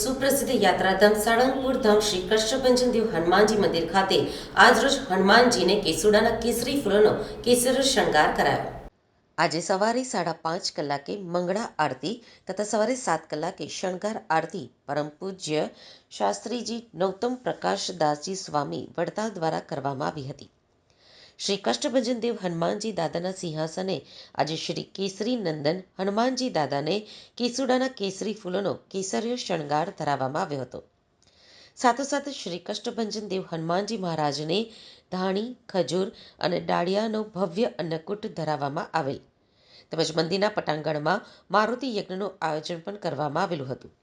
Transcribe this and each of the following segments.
સુપ્રસિદ્ધ યાત્રાધામ સાળંગપુર ધામ શ્રી કૃષ્ણભંજન દેવ હનુમાનજી મંદિર ખાતે આજરોજ હનુમાનજીને કેસુડાના કેસરી ફૂલોનો કેસર શણગાર કરાયો. આજે સવારે સાડા પાંચ કલાકે મંગળા આરતી તથા સવારે સાત કલાકે શણગાર આરતી પરમ પૂજ્ય શાસ્ત્રીજી નૌતમ પ્રકાશદાસજી સ્વામી વડતાલ દ્વારા કરવામાં આવી હતી. શ્રી કષ્ટભંજન દેવ હનુમાનજી દાદાના સિંહાસને. આજે શ્રી કેસરી નંદન હનુમાનજી દાદાને કેસુડાના કેસરી ફૂલોનો કેસરીયો શણગાર ધરાવવામાં આવ્યો હતો. સાથોસાથ શ્રી કષ્ટભંજન હનુમાનજી મહારાજને ધાણી, ખજૂર અને ડાળિયાનો ભવ્ય અન્નકૂટ ધરાવવામાં આવેલ. તેમજ મંદિરના પટાંગણમાં મારુતિ યજ્ઞનું આયોજન પણ કરવામાં આવેલું હતું.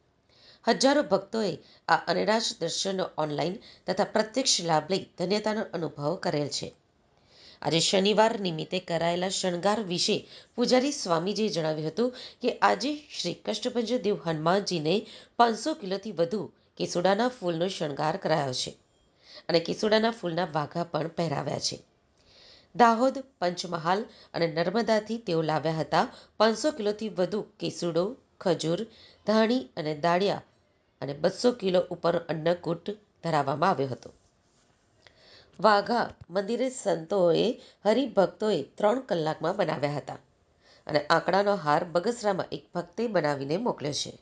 હજારો ભક્તોએ આ અનેરાજ દર્શનનો ઓનલાઈન તથા પ્રત્યક્ષ લાભ લઈ ધન્યતાનો અનુભવ કરેલ છે. આજે શનિવાર નિમિત્તે કરાયેલા શણગાર વિશે પૂજારી સ્વામીજીએ જણાવ્યું હતું કે આજે શ્રી કષ્ટભંજન દેવ હનુમાનજીને પાંચસો કિલોથી વધુ કેસુડાના ફૂલનો શણગાર કરાયો છે અને કેસુડાના ફૂલના વાઘા પણ પહેરાવ્યા છે. દાહોદ, પંચમહાલ અને નર્મદાથી તેઓ લાવ્યા હતા પાંચસો કિલોથી વધુ કેસુડો, ખજૂર, ધાણી અને દાળિયા અને બસો કિલો ઉપર અન્નકૂટ ધરાવવામાં આવ્યો હતો. વાઘા મંદિરે સંતોએ, હરિભક્તોએ ત્રણ કલાકમાં બનાવ્યા હતા અને આંકડાનો હાર બગસરામાં એક ભક્તે બનાવીને મોકલ્યો છે.